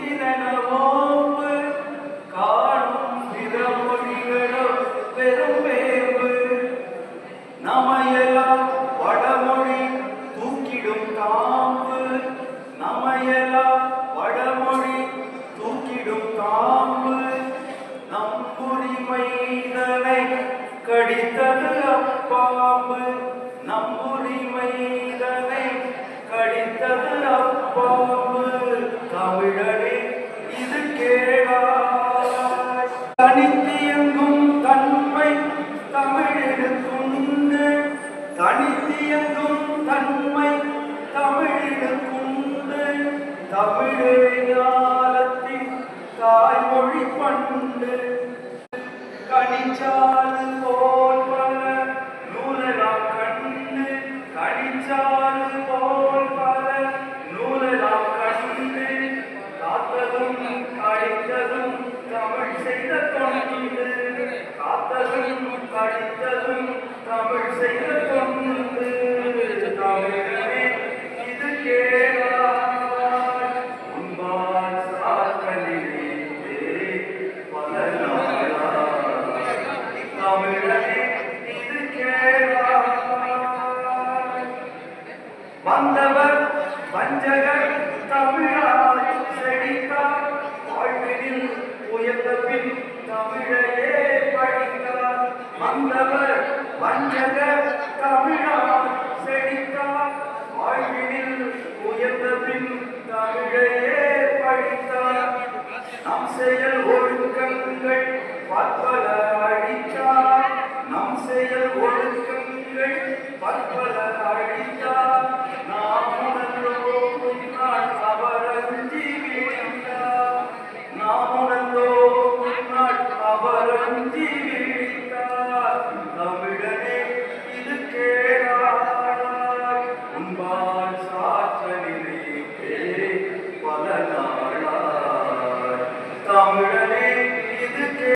இருக்கிறனவோ தனித்தியங்கும் தன்மை தமிழினுக்குண்டு தனித்தியங்கும் தன்மை தமிழினுக்குண்டு தமிழே ஞானத்தின் தாய்மொழி பண்டு கனிச்சாறு செய்த தொண்டு காத்ததும் கழித்ததும் தமிழ் செய்த தொண்டு தமிழே இது கேளாய் உன்பால் சாத்தலிலே பல தமிழே இது வந்தவர் வஞ்சகர் தமிழாய் செழித்தார். பின் தமிழையே படித்தார். வந்தவர் வஞ்சகர் தமிழால் Amen.